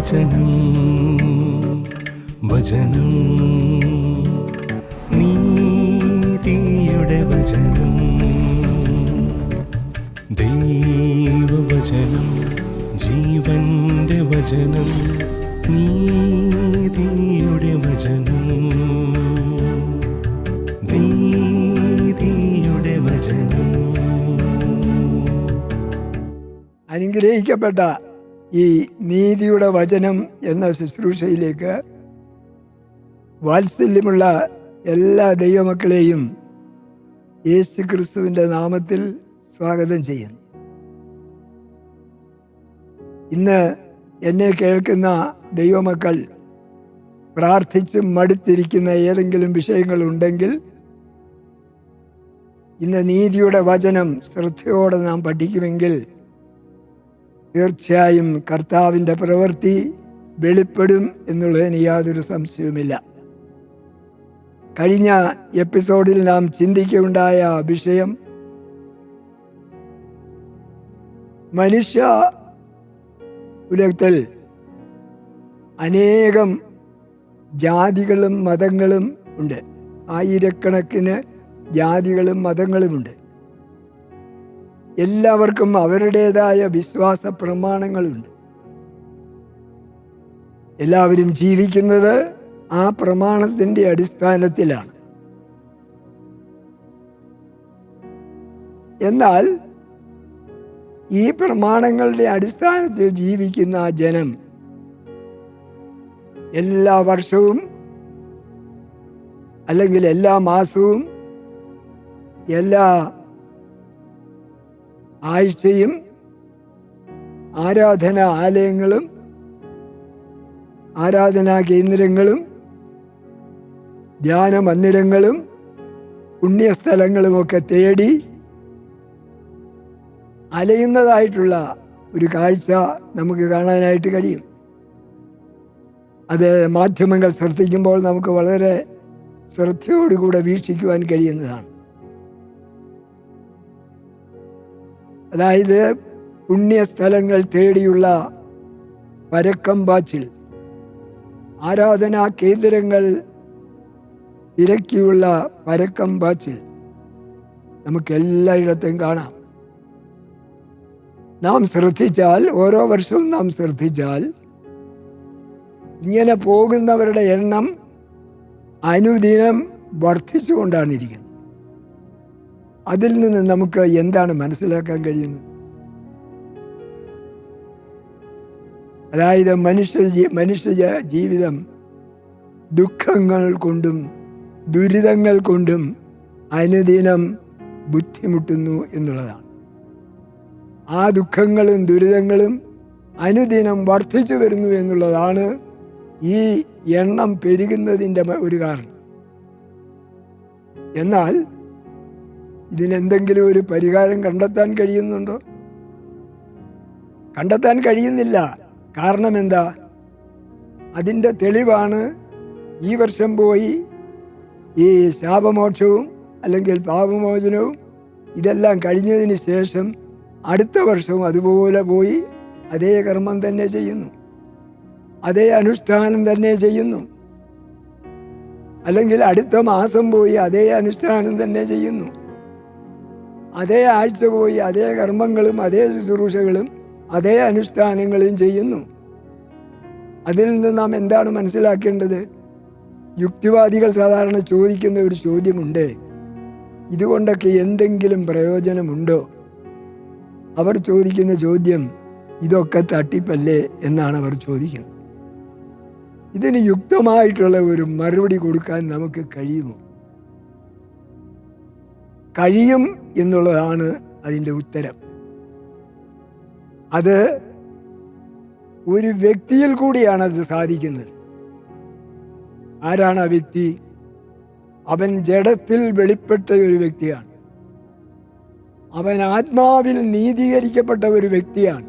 വചനം വചനം നീതിയുടെ വചനം ദൈവവചനം ജീവന്റെ വചനം നീതിയുടെ വചനം. നീതിയുടെ വചനം. അനുഗ്രഹിക്കപ്പെട്ട ഈ നീതിയുടെ വചനം എന്ന ശുശ്രൂഷയിലേക്ക് വാത്സല്യമുള്ള എല്ലാ ദൈവമക്കളെയും യേശു ക്രിസ്തുവിന്റെ നാമത്തിൽ സ്വാഗതം ചെയ്യുന്നു. ഇന്ന് എന്നെ കേൾക്കുന്ന ദൈവമക്കൾ പ്രാർത്ഥിച്ച് മടുത്തിരിക്കുന്ന ഏതെങ്കിലും വിഷയങ്ങളുണ്ടെങ്കിൽ ഇന്ന് നീതിയുടെ വചനം ശ്രദ്ധയോടെ നാം പഠിക്കുമെങ്കിൽ തീർച്ചയായും കർത്താവിന്റെ പ്രവൃത്തി വെളിപ്പെടും എന്നുള്ളതിന് യാതൊരു സംശയവുമില്ല. കഴിഞ്ഞ എപ്പിസോഡിൽ നാം ചിന്തിക്കുണ്ടായ വിഷയം മനുഷ്യ ഉലകത്തിൽ അനേകം ജാതികളും മതങ്ങളും ഉണ്ട്. ആയിരക്കണക്കിന് ജാതികളും മതങ്ങളുമുണ്ട്. എല്ലാവർക്കും അവരുടേതായ വിശ്വാസ പ്രമാണങ്ങളുണ്ട്. എല്ലാവരും ജീവിക്കുന്നത് ആ പ്രമാണത്തിന്റെ അടിസ്ഥാനത്തിലാണ്. എന്നാൽ ഈ പ്രമാണങ്ങളുടെ അടിസ്ഥാനത്തിൽ ജീവിക്കുന്ന ആ ജനം എല്ലാ വർഷവും അല്ലെങ്കിൽ എല്ലാ മാസവും എല്ലാ ആഴ്ചയും ആരാധന ആലയങ്ങളും ആരാധനാ കേന്ദ്രങ്ങളും ധ്യാന മന്ദിരങ്ങളും പുണ്യസ്ഥലങ്ങളുമൊക്കെ തേടി അലയുന്നതായിട്ടുള്ള ഒരു കാഴ്ച നമുക്ക് കാണാനായിട്ട് കഴിയും. അത് മാധ്യമങ്ങൾ ശ്രദ്ധിക്കുമ്പോൾ നമുക്ക് വളരെ ശ്രദ്ധയോടുകൂടെ വീക്ഷിക്കുവാൻ കഴിയുന്നതാണ്. അതായത് പുണ്യസ്ഥലങ്ങൾ തേടിയുള്ള പരക്കം പാച്ചിൽ ആരാധനാ കേന്ദ്രങ്ങൾ തിരക്കിയുള്ള പരക്കം പാച്ചിൽ നമുക്ക് എല്ലായിടത്തും കാണാം. നാം ശ്രദ്ധിച്ചാൽ ഓരോ വർഷവും നാം ശ്രദ്ധിച്ചാൽ ഇങ്ങനെ പോകുന്നവരുടെ എണ്ണം അനുദിനം വർദ്ധിച്ചുകൊണ്ടാണ് ഇരിക്കുന്നത് അതിൽ നിന്ന് നമുക്ക് എന്താണ് മനസ്സിലാക്കാൻ കഴിയുന്നത്? അതായത് മനുഷ്യ മനുഷ്യ ജീവിതം ദുഃഖങ്ങൾ കൊണ്ടും ദുരിതങ്ങൾ കൊണ്ടും അനുദിനം ബുദ്ധിമുട്ടുന്നു എന്നുള്ളതാണ്. ആ ദുഃഖങ്ങളും ദുരിതങ്ങളും അനുദിനം വർദ്ധിച്ചു വരുന്നു എന്നുള്ളതാണ് ഈ എണ്ണം പെരുകുന്നതിന്റെ ഒരു കാരണം. എന്നാൽ ഇതിനെന്തെങ്കിലും ഒരു പരിഹാരം കണ്ടെത്താൻ കഴിയുന്നുണ്ടോ? കണ്ടെത്താൻ കഴിയുന്നില്ല. കാരണം എന്താ? അതിന്റെ തെളിവാണ് ഈ വർഷം പോയി ഈ ശാപമോക്ഷവും അല്ലെങ്കിൽ പാപമോചനവും ഇതെല്ലാം കഴിഞ്ഞതിന് ശേഷം അടുത്ത വർഷവും അതുപോലെ പോയി അതേ കർമ്മം തന്നെ ചെയ്യുന്നു. അതേ അനുഷ്ഠാനം തന്നെ ചെയ്യുന്നു. അല്ലെങ്കിൽ അടുത്ത മാസം പോയി അതേ അനുഷ്ഠാനം തന്നെ ചെയ്യുന്നു. അതേ ആഴ്ച പോയി അതേ കർമ്മങ്ങളും അതേ ശുശ്രൂഷകളും അതേ അനുഷ്ഠാനങ്ങളും ചെയ്യുന്നു. അതിൽ നിന്ന് നാം എന്താണ് മനസ്സിലാക്കേണ്ടത്? യുക്തിവാദികൾ സാധാരണ ചോദിക്കുന്ന ഒരു ചോദ്യമുണ്ട്. ഇതുകൊണ്ടൊക്കെ എന്തെങ്കിലും പ്രയോജനമുണ്ടോ? അവർ ചോദിക്കുന്ന ചോദ്യം ഇതൊക്കെ തട്ടിപ്പല്ലേ? എന്നാണ് അവർ ചോദിക്കുന്നത്. ഇതിന് യുക്തമായിട്ടുള്ള ഒരു മറുപടി കൊടുക്കാൻ നമുക്ക് കഴിയുമോ? കഴിയും എന്നുള്ളതാണ് അതിന്റെ ഉത്തരം. അത് ഒരു വ്യക്തിയിൽ കൂടിയാണ് അത് സാധിക്കുന്നത്. ആരാണ് ആ വ്യക്തി? അവൻ ജഡത്തിൽ വെളിപ്പെട്ട ഒരു വ്യക്തിയാണ്. അവൻ ആത്മാവിൽ നീതീകരിക്കപ്പെട്ട ഒരു വ്യക്തിയാണ്.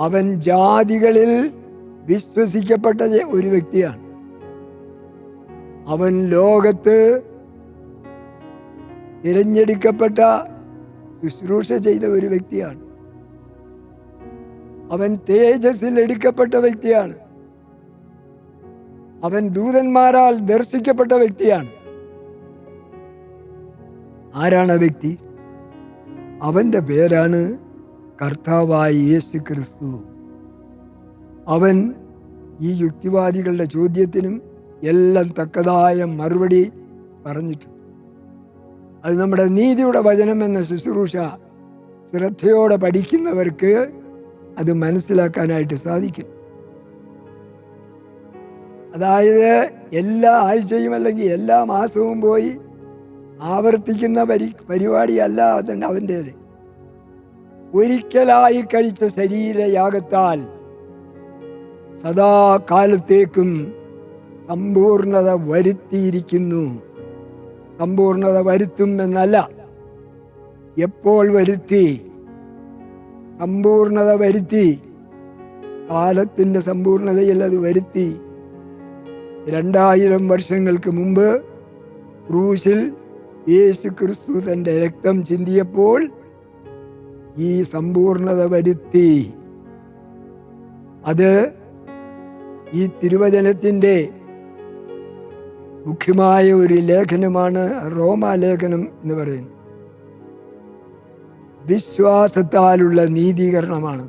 അവൻ ജാതികളിൽ വിശ്വസിക്കപ്പെട്ട ഒരു വ്യക്തിയാണ്. അവൻ ലോകത്ത് തിരഞ്ഞെടുക്കപ്പെട്ട ശുശ്രൂഷ ചെയ്ത ഒരു വ്യക്തിയാണ്. അവൻ തേജസ്സിൽ എടുക്കപ്പെട്ട വ്യക്തിയാണ്. അവൻ ദൂതന്മാരാൽ ദർശിക്കപ്പെട്ട വ്യക്തിയാണ്. ആരാണ് വ്യക്തി? അവന്റെ പേരാണ് കർത്താവായ യേശു ക്രിസ്തു അവൻ ഈ യുക്തിവാദികളുടെ ചോദ്യത്തിനും എല്ലാം തക്കതായ മറുപടി പറഞ്ഞിട്ടുണ്ട്. അത് നമ്മുടെ നീതിയുടെ വചനം എന്ന ശുശ്രൂഷ ശ്രദ്ധയോടെ പഠിക്കുന്നവർക്ക് അത് മനസ്സിലാക്കാനായിട്ട് സാധിക്കും. അതായത് എല്ലാ ആഴ്ചയും അല്ലെങ്കിൽ എല്ലാ മാസവും പോയി ആവർത്തിക്കുന്ന പരി പരിപാടിയല്ല അതന്നെ അവന്റേത്. ഒരിക്കലായി കഴിച്ച ശരീരയാഗത്താൽ സദാകാലത്തേക്കും സമ്പൂർണത വരുത്തിയിരിക്കുന്നു. സമ്പൂർണത വരുത്തും എന്നല്ല. എപ്പോൾ വരുത്തി? സമ്പൂർണത വരുത്തി. കാലത്തിന്റെ സമ്പൂർണതയിൽ അത് വരുത്തി. രണ്ടായിരം വർഷങ്ങൾക്ക് മുമ്പ് ക്രൂശിൽ യേശു ക്രിസ്തു തന്റെ രക്തം ചിന്തിയപ്പോൾ ഈ സമ്പൂർണത വരുത്തി. അത് ഈ തിരുവചനത്തിന്റെ മുഖ്യമായ ഒരു ലേഖനമാണ് റോമാലേഖനം എന്ന് പറയുന്നത് വിശ്വാസത്താലുള്ള നീതീകരണമാണ്.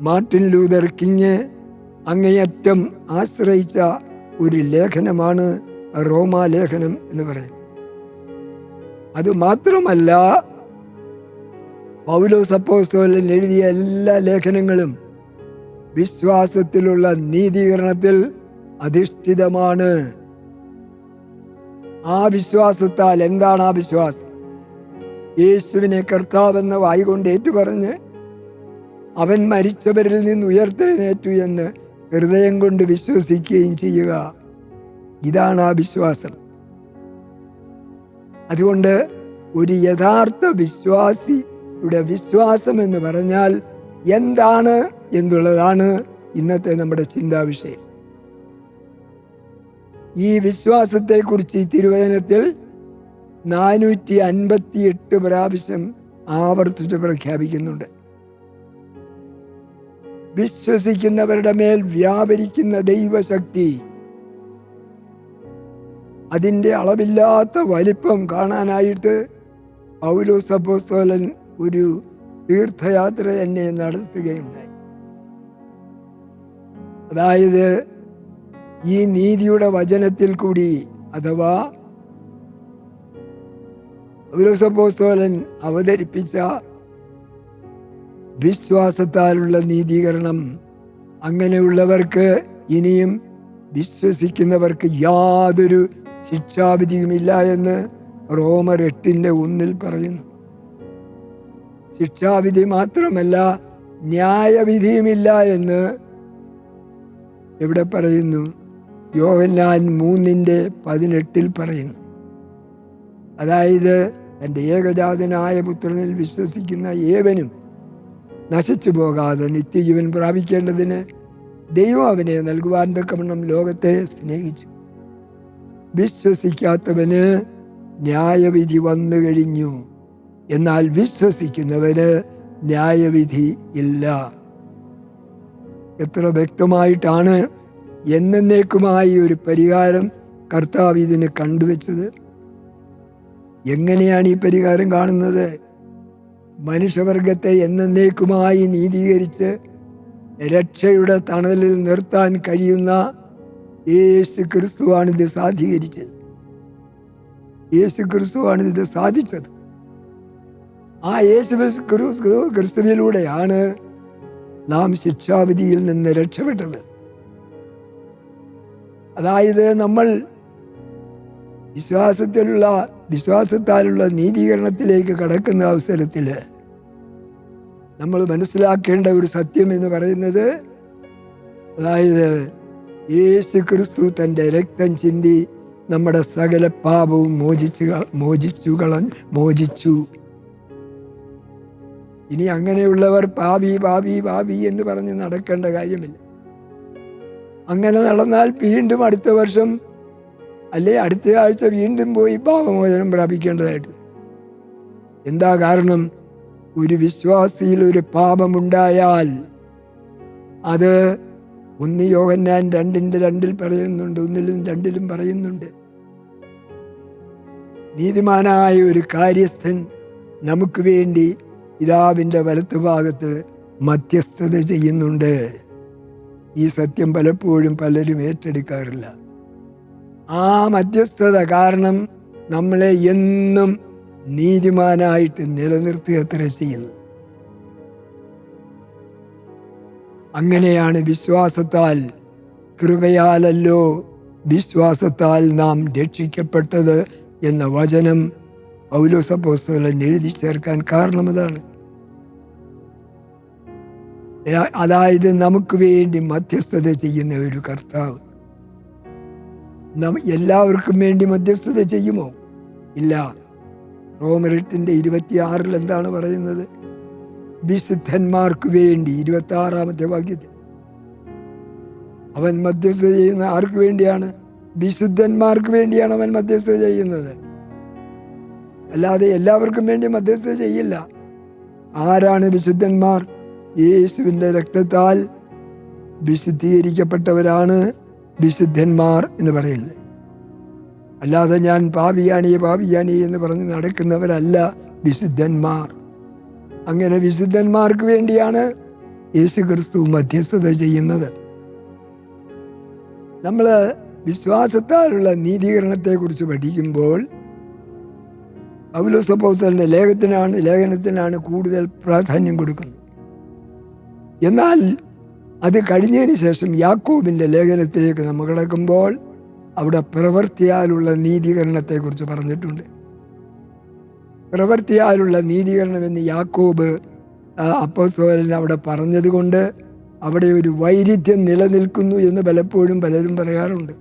മാർട്ടിൻ ലൂതർ കിങ് അങ്ങേയറ്റം ആശ്രയിച്ച ഒരു ലേഖനമാണ് റോമാലേഖനം എന്ന് പറയുന്നത് അത് മാത്രമല്ല പൗലോസ് സപ്പോസ്തോലൻ എഴുതിയ എല്ലാ ലേഖനങ്ങളും വിശ്വാസത്തിലുള്ള നീതീകരണത്തിൽ അധിഷ്ഠിതമാണ്. ആ വിശ്വാസത്താൽ എന്താണ് ആ വിശ്വാസം? യേശുവിനെ കർത്താവെന്ന വായികൊണ്ട് ഏറ്റുപറഞ്ഞ് അവൻ മരിച്ചവരിൽ നിന്ന് ഉയർത്തെഴുന്നേറ്റു എന്ന് ഹൃദയം കൊണ്ട് വിശ്വസിക്കുകയും ചെയ്യുക. ഇതാണ് ആ വിശ്വാസം. അതുകൊണ്ട് ഒരു യഥാർത്ഥ വിശ്വാസിയുടെ വിശ്വാസം എന്ന് പറഞ്ഞാൽ എന്താണ് എന്നുള്ളതാണ് ഇന്നത്തെ നമ്മുടെ ചിന്താ വിഷയം ഈ വിശ്വാസത്തെക്കുറിച്ച് തിരുവചനത്തിൽ നാനൂറ്റി അൻപത്തി എട്ട് പ്രാവശ്യം ആവർത്തിച്ച് പ്രഖ്യാപിക്കുന്നുണ്ട്. വിശ്വസിക്കുന്നവരുടെ മേൽ വ്യാപരിക്കുന്ന ദൈവശക്തി അതിന്റെ അളവില്ലാത്ത വലിപ്പം കാണാനായിട്ട് പൗലോസ് അപ്പോസ്തോലൻ ഒരു തീർത്ഥയാത്ര തന്നെ നടത്തുകയുണ്ടായി. അതായത് ഈ നീതിയുടെ വചനത്തിൽ കൂടി അഥവാ പൗലോസപ്പോസ്തോലൻ അവതരിപ്പിച്ച വിശ്വാസത്താലുള്ള നീതീകരണം അങ്ങനെയുള്ളവർക്ക് ഇനിയും വിശ്വസിക്കുന്നവർക്ക് യാതൊരു ശിക്ഷാവിധിയുമില്ല എന്ന് റോമർ എട്ടിന്റെ ഒന്നിൽ പറയുന്നു. ശിക്ഷാവിധി മാത്രമല്ല ന്യായവിധിയുമില്ല എന്ന് ഇവിടെ പറയുന്നു? യോഹന്നാൻ മൂന്നിന്റെ പതിനെട്ടിൽ പറയുന്നു. അതായത് തന്റെ ഏകജാതനായ പുത്രനിൽ വിശ്വസിക്കുന്ന ഏവനും നശിച്ചു പോകാതെ നിത്യജീവൻ പ്രാപിക്കേണ്ടതിന് ദൈവം അവനെ നൽകുവാൻ തക്കവണ്ണം ലോകത്തെ സ്നേഹിച്ചു. വിശ്വസിക്കാത്തവന് ന്യായവിധി വന്നു കഴിഞ്ഞു. എന്നാൽ വിശ്വസിക്കുന്നവന് ന്യായവിധി ഇല്ല. എത്ര വ്യക്തമായിട്ടാണ് എന്നേക്കുമായി ഒരു പരിഹാരം കർത്താവ് ഇതിന് കണ്ടുവച്ചത്. എങ്ങനെയാണ് ഈ പരിഹാരം കാണുന്നത്? മനുഷ്യവർഗത്തെ എന്നേക്കുമായി നീതീകരിച്ച് രക്ഷയുടെ തണലിൽ നിർത്താൻ കഴിയുന്ന യേശു ക്രിസ്തുവാണ് ഇത് സാധീകരിച്ചത്. യേശു ഇത് സാധിച്ചത്. ആ യേശു ക്രിസ്തു ക്രിസ്തുവിലൂടെയാണ് നാം ശിക്ഷാവിധിയിൽ നിന്ന് രക്ഷപ്പെട്ടത്. അതായത് നമ്മൾ വിശ്വാസത്തിലുള്ള വിശ്വാസത്താലുള്ള നീതീകരണത്തിലേക്ക് കടക്കുന്ന അവസരത്തിൽ നമ്മൾ മനസ്സിലാക്കേണ്ട ഒരു സത്യം എന്ന് പറയുന്നത് അതായത് യേശു ക്രിസ്തു തന്റെ രക്തം ചിന്തി നമ്മുടെ സകല പാപവും മോചിച്ചു മോചിച്ചു മോചിച്ചു. ഇനി അങ്ങനെയുള്ളവർ പാപി പാപി പാപി എന്ന് പറഞ്ഞ് നടക്കേണ്ട കാര്യമില്ല. അങ്ങനെ നടന്നാൽ വീണ്ടും അടുത്ത വർഷം അല്ലെ അടുത്ത ആഴ്ച വീണ്ടും പോയി പാപമോചനം പ്രാപിക്കേണ്ടതായിട്ട്. എന്താ കാരണം? ഒരു വിശ്വാസിയിൽ ഒരു പാപമുണ്ടായാൽ അത് ഒന്ന് യോഹന്നാൻ രണ്ടിന്റെ രണ്ടിൽ പറയുന്നുണ്ട് ഒന്നിലും രണ്ടിലും പറയുന്നുണ്ട്. നീതിമാനായ ഒരു കാര്യസ്ഥൻ നമുക്ക് വേണ്ടി പിതാവിന്റെ വലത്തുഭാഗത്ത് മധ്യസ്ഥത ചെയ്യുന്നുണ്ട്. ഈ സത്യം പലപ്പോഴും പലരും ഏറ്റെടുക്കാറില്ല. ആ മധ്യസ്ഥത കാരണം നമ്മളെ എന്നും നീതിമാനായിട്ട് നിലനിർത്തുക അത്ര ചെയ്യുന്നത്. അങ്ങനെയാണ് വിശ്വാസത്താൽ കൃപയാലല്ലോ വിശ്വാസത്താൽ നാം രക്ഷിക്കപ്പെട്ടത് എന്ന വചനം പൗലോസപ്പോസ്തലൻ എഴുതി ചേർക്കാൻ കാരണം അതാണ് ഏ- അതായത് നമുക്ക് വേണ്ടി മധ്യസ്ഥത ചെയ്യുന്ന ഒരു കർത്താവ്. എല്ലാവർക്കും വേണ്ടി മധ്യസ്ഥത ചെയ്യുമോ? ഇല്ല. റോമരെട്ടിന്റെ ഇരുപത്തിയാറിൽ എന്താണ് പറയുന്നത്? വിശുദ്ധന്മാർക്ക് വേണ്ടി ഇരുപത്തി ആറാമത്തെ വാക്യത്തിൽ. അവൻ മധ്യസ്ഥത ചെയ്യുന്ന ആർക്ക് വേണ്ടിയാണ്? വിശുദ്ധന്മാർക്ക് വേണ്ടിയാണ് അവൻ മധ്യസ്ഥത ചെയ്യുന്നത്. അല്ലാതെ എല്ലാവർക്കും വേണ്ടി മധ്യസ്ഥത ചെയ്യില്ല. ആരാണ് വിശുദ്ധന്മാർ? യേശുവിന്റെ രക്തത്താൽ വിശുദ്ധീകരിക്കപ്പെട്ടവരാണ് വിശുദ്ധന്മാർ എന്ന് പറയുന്നത്. അല്ലാതെ ഞാൻ പാപിയാണി പാപിയാണി എന്ന് പറഞ്ഞ് നടക്കുന്നവരല്ല വിശുദ്ധന്മാർ. അങ്ങനെ വിശുദ്ധന്മാർക്ക് വേണ്ടിയാണ് യേശു ക്രിസ്തു മധ്യസ്ഥത ചെയ്യുന്നത്. നമ്മൾ വിശ്വാസത്താലുള്ള നീതീകരണത്തെക്കുറിച്ച് പഠിക്കുമ്പോൾ പൗലോസപ്പോസലിന്റെ ലേഖത്തിനാണ് ലേഖനത്തിനാണ് കൂടുതൽ പ്രാധാന്യം കൊടുക്കുന്നത്. എന്നാൽ അത് കഴിഞ്ഞതിന് ശേഷം യാക്കോബിന്റെ ലേഖനത്തിലേക്ക് നമ്മൾ കിടക്കുമ്പോൾ അവിടെ പ്രവൃത്തിയാലുള്ള നീതീകരണത്തെക്കുറിച്ച് പറഞ്ഞിട്ടുണ്ട്. പ്രവൃത്തിയാലുള്ള നീതീകരണം എന്ന് യാക്കോബ് അപ്പോസ്തോലൻ അവിടെ പറഞ്ഞതുകൊണ്ട് അവിടെ ഒരു വൈരുദ്ധ്യം നിലനിൽക്കുന്നു എന്ന് പലപ്പോഴും പലരും പറയാറുണ്ട്.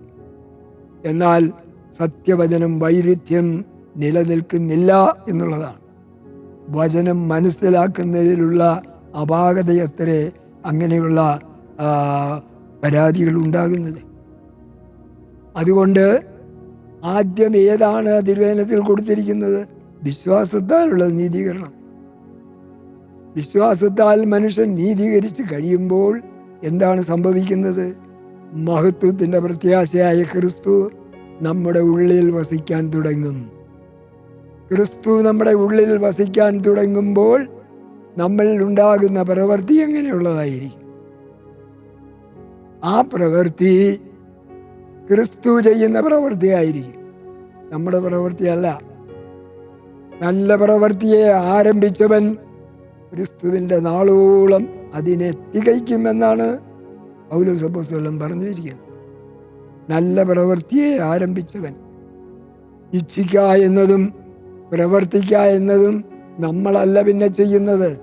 എന്നാൽ സത്യവചനം വൈരുദ്ധ്യം നിലനിൽക്കുന്നില്ല എന്നുള്ളതാണ്. വചനം മനസ്സിലാക്കുന്നതിലുള്ള അപാകതയത്രേ അങ്ങനെയുള്ള പരാതികൾ ഉണ്ടാകുന്നത്. അതുകൊണ്ട് ആദ്യം ഏതാണ് തിരുവേനത്തിൽ കൊടുത്തിരിക്കുന്നത്? വിശ്വാസത്താലുള്ള നീതീകരണം. വിശ്വാസത്താൽ മനുഷ്യൻ നീതീകരിച്ച് കഴിയുമ്പോൾ എന്താണ് സംഭവിക്കുന്നത്? മഹത്വത്തിന്റെ പ്രത്യാശയായ ക്രിസ്തു നമ്മുടെ ഉള്ളിൽ വസിക്കാൻ തുടങ്ങും. ക്രിസ്തു നമ്മുടെ ഉള്ളിൽ വസിക്കാൻ തുടങ്ങുമ്പോൾ നമ്മളിൽ ഉണ്ടാകുന്ന പ്രവൃത്തി എങ്ങനെയുള്ളതായിരിക്കും? ആ പ്രവൃത്തി ക്രിസ്തു ചെയ്യുന്ന പ്രവൃത്തിയായിരിക്കും. നമ്മുടെ പ്രവൃത്തിയല്ല. നല്ല പ്രവൃത്തിയെ ആരംഭിച്ചവൻ ക്രിസ്തുവിന്റെ നാളോളം അതിനെ തികയ്ക്കുമെന്നാണ് പൗലോസപ്പോസ്തലം പറഞ്ഞിരിക്കുന്നത്. നല്ല പ്രവൃത്തിയെ ആരംഭിച്ചവൻ. ഇച്ഛിക്ക എന്നതും പ്രവർത്തിക്ക എന്നതും നമ്മളല്ല പിന്നെ ചെയ്യുന്നത്.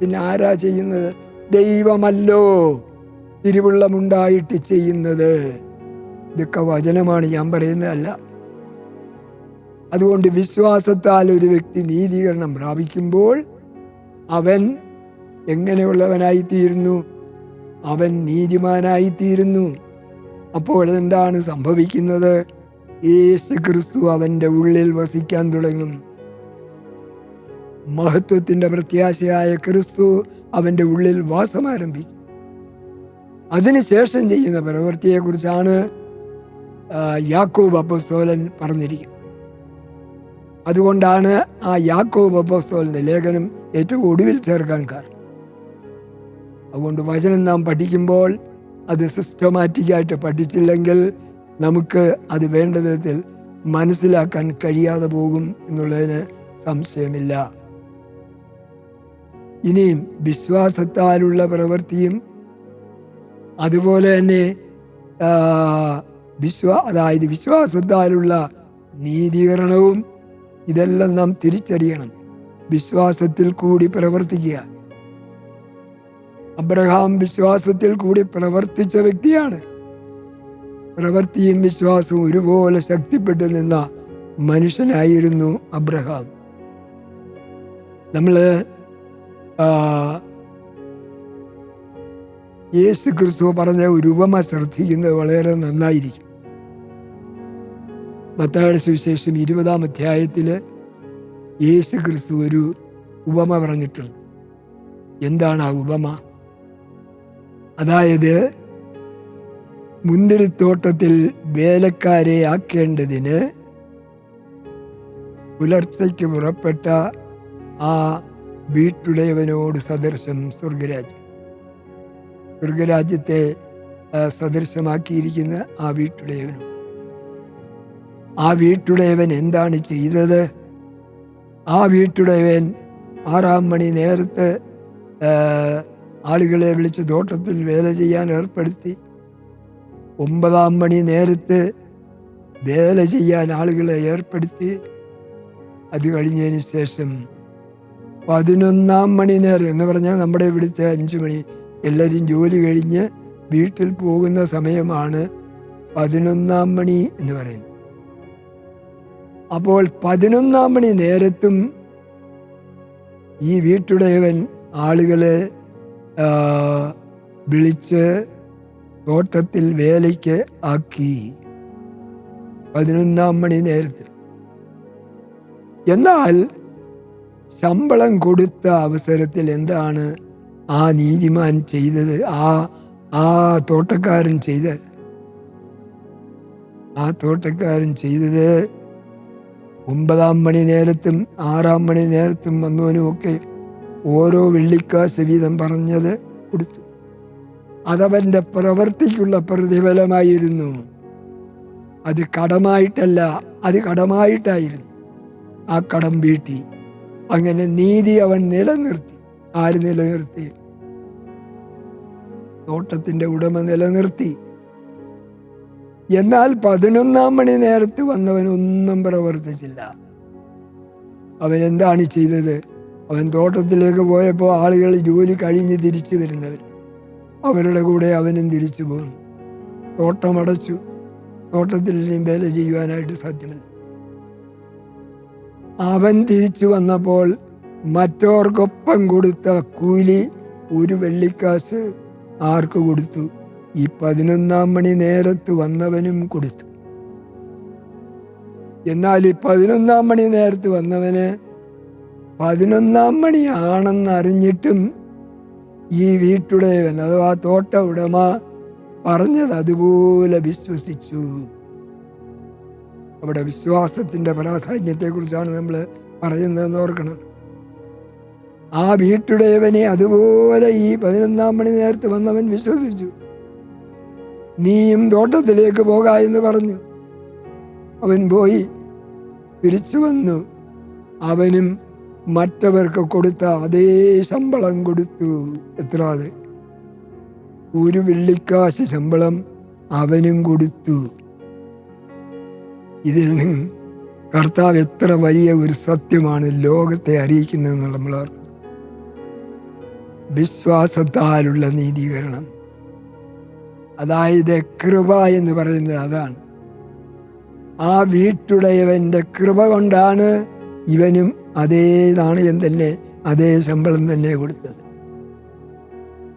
പിന്നെ ആരാ ചെയ്യുന്നത്? ദൈവമല്ലോ. തിരുവുള്ളമുണ്ടായിട്ട് ചെയ്യുന്നത്. ഇതൊക്കെ വചനമാണ് ഞാൻ പറയുന്നതല്ല. അതുകൊണ്ട് വിശ്വാസത്താൽ ഒരു വ്യക്തി നീതീകരണം പ്രാപിക്കുമ്പോൾ അവൻ എങ്ങനെയുള്ളവനായിത്തീരുന്നു? അവൻ നീതിമാനായിത്തീരുന്നു. അപ്പോൾ എന്താണ് സംഭവിക്കുന്നത്? യേശു ക്രിസ്തു അവന്റെ ഉള്ളിൽ വസിക്കാൻ തുടങ്ങും. മഹത്വത്തിന്റെ പ്രത്യാശയായ ക്രിസ്തു അവന്റെ ഉള്ളിൽ വാസം ആരംഭിക്കും. അതിനുശേഷം ചെയ്യുന്ന പ്രവൃത്തിയെക്കുറിച്ചാണ് യാക്കോബ് അപ്പസ്തോലൻ പറഞ്ഞിരിക്കുന്നത്. അതുകൊണ്ടാണ് ആ യാക്കോബ് അപ്പസ്തോലന്റെ ലേഖനം ഏറ്റവും ഒടുവിൽ ചേർക്കാൻ കാരണം. അതുകൊണ്ട് വചനം നാം പഠിക്കുമ്പോൾ അത് സിസ്റ്റമാറ്റിക്കായിട്ട് പഠിച്ചില്ലെങ്കിൽ നമുക്ക് അത് വേണ്ട വിധത്തിൽ മനസ്സിലാക്കാൻ കഴിയാതെ പോകും എന്നുള്ളതിന് സംശയമില്ല. ഇനിയും വിശ്വാസത്താലുള്ള പ്രവൃത്തിയും അതുപോലെ തന്നെ വിശ്വാ അതായത് വിശ്വാസത്താലുള്ള നീതീകരണവും ഇതെല്ലാം നാം തിരിച്ചറിയണം. വിശ്വാസത്തിൽ കൂടി പ്രവർത്തിക്കുക. അബ്രഹാം വിശ്വാസത്തിൽ കൂടി പ്രവർത്തിച്ച വ്യക്തിയാണ്. പ്രവൃത്തിയും വിശ്വാസവും ഒരുപോലെ ശക്തിപ്പെട്ടു നിന്ന മനുഷ്യനായിരുന്നു അബ്രഹാം. നമ്മൾ യേശു ക്രിസ്തു പറഞ്ഞ ഒരു ഉപമ ശ്രദ്ധിക്കുന്നത് വളരെ നന്നായിരിക്കും. മത്തായുടെ സുവിശേഷം ഇരുപതാം അധ്യായത്തിൽ യേശു ക്രിസ്തു ഒരു ഉപമ പറഞ്ഞിട്ടുണ്ട്. എന്താണ് ആ ഉപമ? അതായത് മുന്തിരിത്തോട്ടത്തിൽ വേലക്കാരെ ആക്കേണ്ടതിന് പുലർച്ചയ്ക്ക് പുറപ്പെട്ട ആ വീട്ടുടയവനോട് സദൃശം സ്വർഗരാജ്യം. സ്വർഗരാജ്യത്തെ സദൃശമാക്കിയിരിക്കുന്ന ആ വീട്ടുടയവനോട് ആ വീട്ടുടയവൻ എന്താണ് ചെയ്തത്? ആ വീട്ടുടയവൻ ആറാം മണി നേരത്ത് ആളുകളെ വിളിച്ച് തോട്ടത്തിൽ വേല ചെയ്യാൻ ഏർപ്പെടുത്തി. ഒമ്പതാം മണി നേരത്ത് വേല ചെയ്യാൻ ആളുകളെ ഏർപ്പെടുത്തി. അത് കഴിഞ്ഞതിന് ശേഷം പതിനൊന്നാം മണി നേരം എന്ന് പറഞ്ഞാൽ നമ്മുടെ ഇവിടുത്തെ അഞ്ചു മണി. എല്ലാവരും ജോലി കഴിഞ്ഞ് വീട്ടിൽ പോകുന്ന സമയമാണ് പതിനൊന്നാം മണി എന്ന് പറയുന്നത്. അപ്പോൾ പതിനൊന്നാം മണി നേരത്തും ഈ വീട്ടുടയവൻ ആളുകളെ വിളിച്ച് തോട്ടത്തിൽ വേലയ്ക്ക് ആക്കി. പതിനൊന്നാം മണി നേരത്തിൽ. എന്നാൽ ശമ്പളം കൊടുത്ത അവസരത്തിൽ എന്താണ് ആ നീതിമാൻ ചെയ്തത്? ആ ആ തോട്ടക്കാരൻ ചെയ്ത ആ തോട്ടക്കാരൻ ചെയ്തത് ഒമ്പതാം മണി നേരത്തും ആറാം മണി നേരത്തും വന്നവനുമൊക്കെ ഓരോ വെള്ളിക്കാശ് വീതം പറഞ്ഞത് കൊടുത്തു. അതവന്റെ പ്രവൃത്തിക്കുള്ള പ്രതിഫലമായിരുന്നു. അത് കടമായിട്ടല്ല അത് കടമായിട്ടായിരുന്നു. ആ കടം വീട്ടി. അങ്ങനെ നീതി അവൻ നിലനിർത്തി. ആര് നിലനിർത്തി? തോട്ടത്തിന്റെ ഉടമ നിലനിർത്തി. എന്നാൽ പതിനൊന്നാം മണി നേരത്ത് വന്നവൻ ഒന്നും പ്രവർത്തിച്ചില്ല. അവൻ എന്താണ് ചെയ്തത്? അവൻ തോട്ടത്തിലേക്ക് പോയപ്പോൾ ആളുകൾ ജോലി കഴിഞ്ഞ് തിരിച്ചു വരുന്നവർ അവരുടെ കൂടെ അവനും തിരിച്ചു പോകുന്നു തോട്ടമടച്ചു. തോട്ടത്തിൽ വേല ചെയ്യുവാനായിട്ട് സാധ്യമല്ല. അവൻ തിരിച്ചു വന്നപ്പോൾ മറ്റോർക്കൊപ്പം കൊടുത്ത കൂലി ഒരു വെള്ളിക്കാശ് ആർക്ക് കൊടുത്തു? ഈ പതിനൊന്നാം മണി നേരത്ത് വന്നവനും കൊടുത്തു. എന്നാൽ ഈ പതിനൊന്നാം മണി നേരത്ത് വന്നവന് പതിനൊന്നാം മണിയാണെന്ന് ആണെന്നറിഞ്ഞിട്ടും ഈ വീട്ടുടയവൻ അഥവാ തോട്ട ഉടമ പറഞ്ഞത് അതുപോലെ വിശ്വസിച്ചു. അവിടെ വിശ്വാസത്തിന്റെ പരാധാന്യത്തെക്കുറിച്ചാണ് നമ്മൾ പറയുന്നതെന്ന് ഓർക്കണം. ആ വീട്ടുടയവനെ അതുപോലെ ഈ പതിനൊന്നാം മണി നേരത്ത് വന്നവൻ വിശ്വസിച്ചു. നീയും തോട്ടത്തിലേക്ക് പോക എന്ന് പറഞ്ഞു. അവൻ പോയി. തിരിച്ചു വന്നു. അവനും മറ്റവർക്ക് കൊടുത്ത അതേ ശമ്പളം കൊടുത്തു. എത്ര അത് ഒരു വെള്ളിക്കാശ് ശമ്പളം അവനും കൊടുത്തു. ഇതിൽ നിന്ന് കർത്താവ് എത്ര വലിയ ഒരു സത്യമാണ് ലോകത്തെ അറിയിക്കുന്നതെന്ന് നമ്മൾ. വിശ്വാസത്താലുള്ള നീതീകരണം. അതായത് കൃപ എന്ന് പറയുന്നത് അതാണ്. ആ വീട്ടുടയവന്റെ കൃപ കൊണ്ടാണ് ഇവനും അതേ നാണയം തന്നെ അതേ ശമ്പളം തന്നെ കൊടുത്തത്.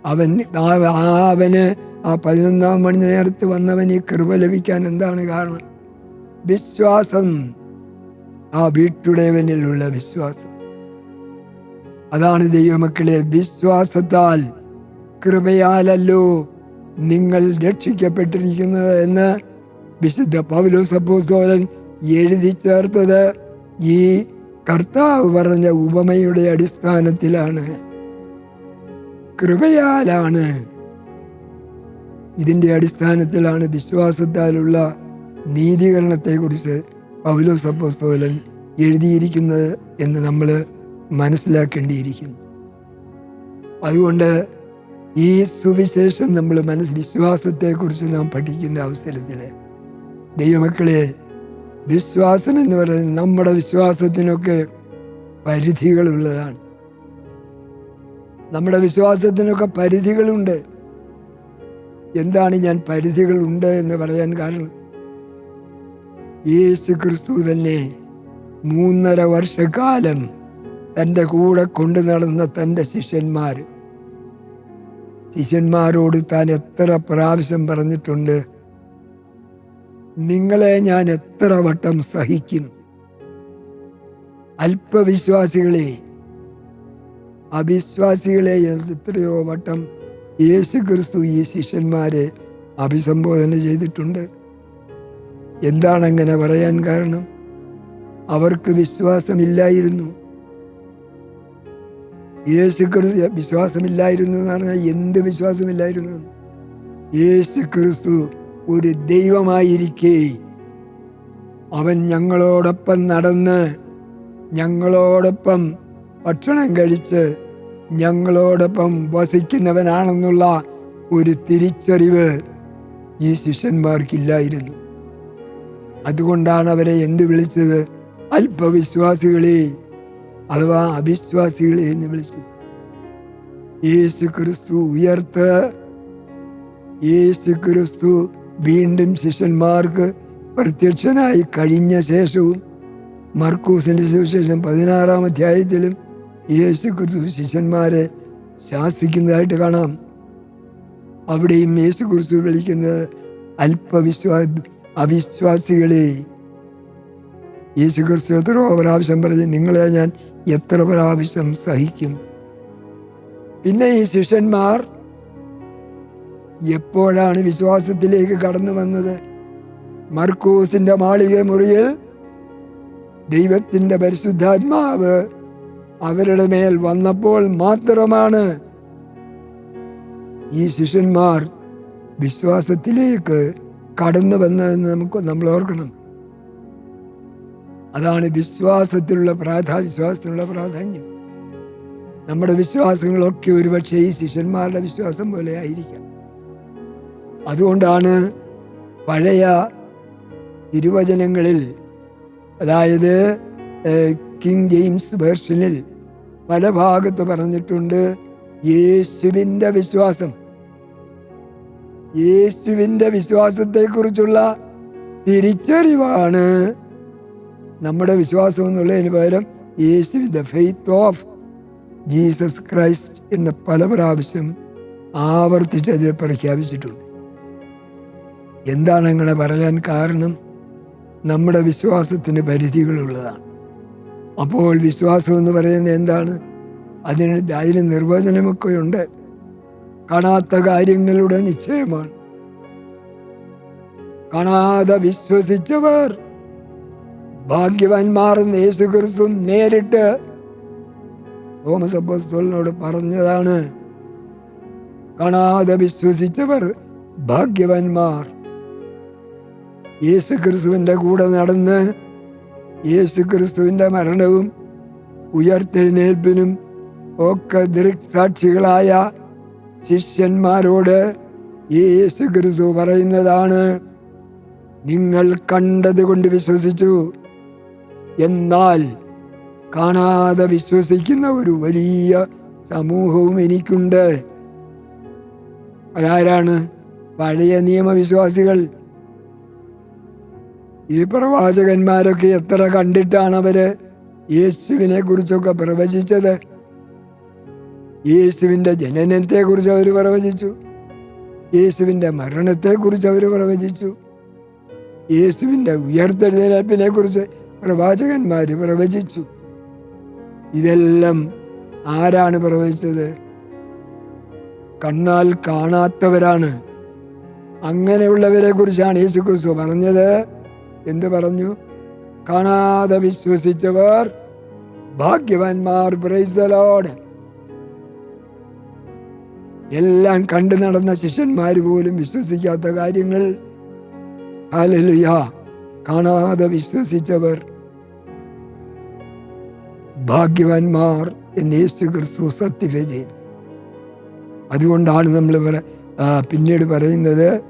അവൻ ആ- അവന് ആ പതിനൊന്നാം മണി നേരത്ത് വന്നവന് കൃപ ലഭിക്കാൻ എന്താണ് കാരണം? വിശ്വാസം ആ വീട്ടുടയവനിലുള്ള വിശ്വാസം. അതാണ് ദൈവമക്കളെ വിശ്വാസത്താൽ കൃപയാലല്ലോ നിങ്ങൾ രക്ഷിക്കപ്പെട്ടിരിക്കുന്നത് എന്ന് വിശുദ്ധ പൗലോസ് അപ്പോസ്തലൻ എഴുതി ചേർത്തത്. ഈ കർത്താവ് പറഞ്ഞ ഉപമയുടെ അടിസ്ഥാനത്തിലാണ്. കൃപയാലാണ് ഇതിന്റെ അടിസ്ഥാനത്തിലാണ് വിശ്വാസത്താലുള്ള നീതീകരണത്തെക്കുറിച്ച് പൗലോസ് അപ്പോസ്തോലൻ എഴുതിയിരിക്കുന്നത് എന്ന് നമ്മൾ മനസ്സിലാക്കേണ്ടിയിരിക്കുന്നു. അതുകൊണ്ട് ഈ സുവിശേഷം നമ്മൾ മനസ്സ് വിശ്വാസത്തെക്കുറിച്ച് നാം പഠിക്കുന്ന അവസരത്തിൽ ദൈവമക്കളെ വിശ്വാസം എന്ന് പറയുന്നത് നമ്മുടെ വിശ്വാസത്തിനൊക്കെ പരിധികളുള്ളതാണ്. നമ്മുടെ വിശ്വാസത്തിനൊക്കെ പരിധികളുണ്ട്. എന്താണ് ഞാൻ പരിധികളുണ്ട് എന്ന് പറയാൻ കാരണം? യേശു ക്രിസ്തു തന്നെ മൂന്നര വർഷക്കാലം തന്റെ കൂടെ കൊണ്ടു നടന്ന തന്റെ ശിഷ്യന്മാർ. ശിഷ്യന്മാരോട് താൻ എത്ര പ്രാവശ്യം പറഞ്ഞിട്ടുണ്ട് നിങ്ങളെ ഞാൻ എത്ര വട്ടം സഹിക്കും? അല്പവിശ്വാസികളെ അവിശ്വാസികളെ എത്രയോ വട്ടം യേശു ക്രിസ്തു ഈ ശിഷ്യന്മാരെ അഭിസംബോധന ചെയ്തിട്ടുണ്ട്. എന്താണ് അങ്ങനെ പറയാൻ കാരണം? അവർക്ക് വിശ്വാസമില്ലായിരുന്നു. യേശു ക്രിസ്തു വിശ്വാസമില്ലായിരുന്നു എന്ന് പറഞ്ഞാൽ എന്ത് വിശ്വാസമില്ലായിരുന്നു? യേശു ക്രിസ്തു ഒരു ദൈവമായിരിക്കെ. അവൻ ഞങ്ങളോടൊപ്പം നടന്ന് ഞങ്ങളോടൊപ്പം ഭക്ഷണം കഴിച്ച് ഞങ്ങളോടൊപ്പം വസിക്കുന്നവനാണെന്നുള്ള ഒരു തിരിച്ചറിവ് ഈ ശിഷ്യന്മാർക്കില്ലായിരുന്നു. അതുകൊണ്ടാണ് അവരെ എന്ത് വിളിച്ചത്? അല്പവിശ്വാസികളെ അഥവാ അവിശ്വാസികളെ എന്ന് വിളിച്ചത്. യേശു ക്രിസ്തു ഉയർത്ത്. യേശു ക്രിസ്തു വീണ്ടും ശിഷ്യന്മാർക്ക് പ്രത്യക്ഷനായി കഴിഞ്ഞ ശേഷവും മർക്കൂസിന്റെ സുവിശേഷം പതിനാറാം അധ്യായത്തിലും യേശു ക്രിസ്തു ശിഷ്യന്മാരെ ശാസിക്കുന്നതായിട്ട് കാണാം. അവിടെയും യേശു ക്രിസ്തു വിളിക്കുന്നത് അല്പവിശ്വാ അവിശ്വാസികളെ യേശു ക്രിസ്തു എത്രയോ പ്രാവശ്യം പറഞ്ഞ് നിങ്ങളെ ഞാൻ എത്ര പ്രാവശ്യം സഹിക്കും? പിന്നെ ഈ ശിഷ്യന്മാർ എപ്പോഴാണ് വിശ്വാസത്തിലേക്ക് കടന്നു വന്നത്? മർക്കൂസിന്റെ മാളിക മുറിയിൽ ദൈവത്തിന്റെ പരിശുദ്ധാത്മാവ് അവരുടെ മേൽ വന്നപ്പോൾ മാത്രമാണ് ഈ ശിഷ്യന്മാർ വിശ്വാസത്തിലേക്ക് കടന്നു വന്നതെന്ന് നമുക്ക് നമ്മൾ ഓർക്കണം. അതാണ് വിശ്വാസത്തിലുള്ള പ്രാധാ വിശ്വാസത്തിനുള്ള പ്രാധാന്യം. നമ്മുടെ വിശ്വാസങ്ങളൊക്കെ ഒരുപക്ഷെ ഈ ശിഷ്യന്മാരുടെ വിശ്വാസം പോലെ ആയിരിക്കാം. അതുകൊണ്ടാണ് പഴയ തിരുവചനങ്ങളിൽ അതായത് കിങ് ജെയിംസ് വേർഷനിൽ പല ഭാഗത്ത് പറഞ്ഞിട്ടുണ്ട് യേശുവിന്റെ വിശ്വാസം. യേശുവിന്റെ വിശ്വാസത്തെക്കുറിച്ചുള്ള തിരിച്ചറിവാണ്. നമ്മുടെ വിശ്വാസം എന്നുള്ളതിന് പകരം യേശുവിന്റെ ഫെയ്ത്ത് ഓഫ് ജീസസ് ക്രൈസ്റ്റ് എന്ന് പല പ്രാവശ്യം ആവർത്തിച്ച് അതിൽ പ്രഖ്യാപിച്ചിട്ടുണ്ട്. എന്താണ് അങ്ങനെ പറയാൻ കാരണം? നമ്മുടെ വിശ്വാസത്തിന് പരിധികളുള്ളതാണ്. അപ്പോൾ വിശ്വാസം എന്ന് പറയുന്നത് എന്താണ്? അതിന് അതിന് നിർവചനമൊക്കെ ഉണ്ട്. കാണാത്ത കാര്യങ്ങളുടെ നിശ്ചയമാണ്. കാണാതെ വിശ്വസിച്ചവർ ഭാഗ്യവാന്മാർ എന്ന് യേശു ക്രിസ്തു നേരിട്ട് തോമസ് അപ്പസ്തോലിനോട് പറഞ്ഞതാണ്. കാണാതെ വിശ്വസിച്ചവർ ഭാഗ്യവാന്മാർ. യേശു ക്രിസ്തുവിന്റെ കൂടെ നടന്ന് യേശു ക്രിസ്തുവിന്റെ മരണവും ഉയർത്തെഴുന്നേൽപ്പിനും ഒക്കെ ദൃക്സാക്ഷികളായ ശിഷ്യന്മാരോട് യേശു ക്രിസ്തു പറയുന്നതാണ് നിങ്ങൾ കണ്ടതുകൊണ്ട് വിശ്വസിച്ചു. എന്നാൽ കാണാതെ വിശ്വസിക്കുന്ന ഒരു വലിയ സമൂഹവും എനിക്കുണ്ട്. അതാരാണ് പഴയ നിയമവിശ്വാസികൾ? ഈ പ്രവാചകന്മാരൊക്കെ എത്ര കണ്ടിട്ടാണ് അവർ യേശുവിനെ കുറിച്ചൊക്കെ പ്രവചിച്ചത്? യേശുവിന്റെ ജനനത്തെക്കുറിച്ച് അവർ പ്രവചിച്ചു. യേശുവിന്റെ മരണത്തെക്കുറിച്ച് അവർ പ്രവചിച്ചു. യേശുവിന്റെ ഉയർത്തെഴുന്നേൽപ്പിനെ കുറിച്ച് പ്രവാചകന്മാർ പ്രവചിച്ചു. ഇതെല്ലാം ആരാണ് പ്രവചിച്ചത്? കണ്ണാൽ കാണാത്തവരാണ്. അങ്ങനെയുള്ളവരെ കുറിച്ചാണ് യേശു ക്രിസ്തു പറഞ്ഞത്. എന്ത് പറഞ്ഞു? കാണാതെ വിശ്വസിച്ചവർ ഭാഗ്യവാന്മാർ പ്രൈസ് എല്ലാം കണ്ടു നടന്ന ശിഷ്യന്മാർ പോലും വിശ്വസിക്കാത്ത കാര്യങ്ങൾ. ഹല്ലേലൂയ. കാണാതെ വിശ്വസിച്ചവർ. ഭാഗ്യവാന്മാർ എന്ന് യേശു ക്രിസ്തു സർട്ടിഫൈ ചെയ്തു. അതുകൊണ്ടാണ് നമ്മൾ പിന്നീട് പറയുന്നത്.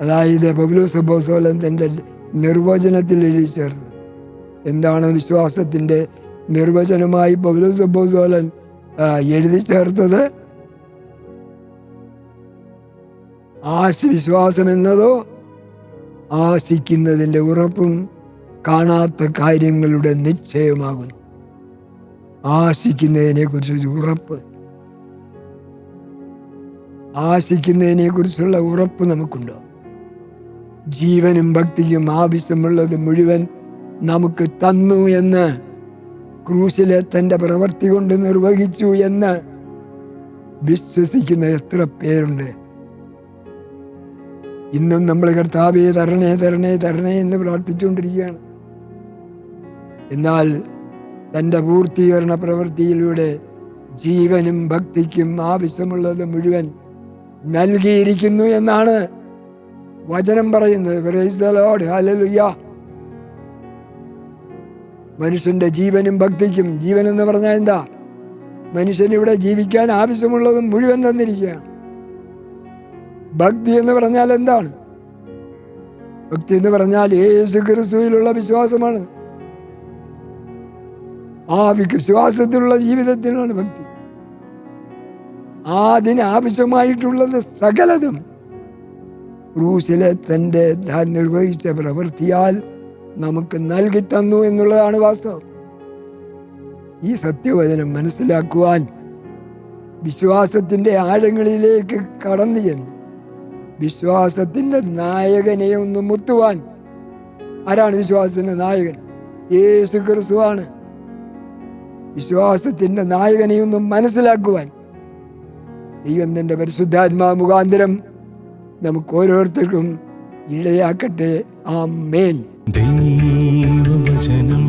അതായത് പൗലോസ് അപ്പോസ്തലൻ തന്റെ നിർവചനത്തിൽ എഴുതി ചേർത്ത് എന്താണ് വിശ്വാസത്തിന്റെ നിർവചനമായി പൗലോസ് അപ്പോസ്തലൻ എഴുതി ചേർത്തത് ആശ വിശ്വാസം എന്നതോ ആശിക്കുന്നതിന്റെ ഉറപ്പും കാണാത്ത കാര്യങ്ങളുടെ നിശ്ചയമാകുന്നു ആശിക്കുന്നതിനെ കുറിച്ചൊരു ഉറപ്പ്. ആശിക്കുന്നതിനെ കുറിച്ചുള്ള ഉറപ്പ് നമുക്കുണ്ടോ? ജീവനും ഭക്തിയും ആവശ്യമുള്ളത് മുഴുവൻ നമുക്ക് തന്നു എന്ന് ക്രൂശിലെ തന്റെ പ്രവൃത്തി കൊണ്ട് നിർവഹിച്ചു എന്ന് വിശ്വസിക്കുന്ന എത്ര പേരുണ്ട്? ഇന്നും നമ്മൾ കർത്താവെ തരണേ തരണേ തരണേ എന്ന് പ്രാർത്ഥിച്ചുകൊണ്ടിരിക്കുകയാണ്. എന്നാൽ തന്റെ പൂർത്തീകരണ പ്രവൃത്തിയിലൂടെ ജീവനും ഭക്തിക്കും ആവശ്യമുള്ളത് മുഴുവൻ നൽകിയിരിക്കുന്നു എന്നാണ് വചനം പറയുന്നത്. ദ. ഹല്ലേലൂയ മനുഷ്യന്റെ ജീവനും ഭക്തിക്കും ജീവൻ എന്ന് പറഞ്ഞാൽ എന്താ? മനുഷ്യനിവിടെ ജീവിക്കാൻ ആവശ്യമുള്ളത് മുഴുവൻ തന്നിരിക്കുകയാണ്. ഭക്തി എന്ന് പറഞ്ഞാൽ എന്താണ്? ഭക്തി എന്ന് പറഞ്ഞാൽ യേശു ക്രിസ്തുവിലുള്ള വിശ്വാസമാണ്. ആ വിശ്വാസത്തിലുള്ള ജീവിതത്തിനാണ് ഭക്തി. അതിനാവശ്യമായിട്ടുള്ളത് സകലതും. ക്രൂശിലെ തന്റെ താൻ നിർവഹിച്ച പ്രവൃത്തിയാൽ നമുക്ക് നൽകി തന്നു എന്നുള്ളതാണ് വാസ്തവം. ഈ സത്യവചനം മനസ്സിലാക്കുവാൻ വിശ്വാസത്തിന്റെ ആഴങ്ങളിലേക്ക് കടന്നു ചെന്ന്. വിശ്വാസത്തിന്റെ നായകനെ ഒന്ന് മുത്തുവാൻ. ആരാണ് വിശ്വാസത്തിന്റെ നായകൻ? യേശു ക്രിസ്തുവാണ്. വിശ്വാസത്തിന്റെ നായകനെ ഒന്ന് മനസ്സിലാക്കുവാൻ. ദൈവം തന്റെ പരിശുദ്ധാത്മാ മുഖാന്തരം നമുക്ക് ഓരോരുത്തർക്കും ഇടയാക്കട്ടെ ആ മേൻ ദൈവവചനം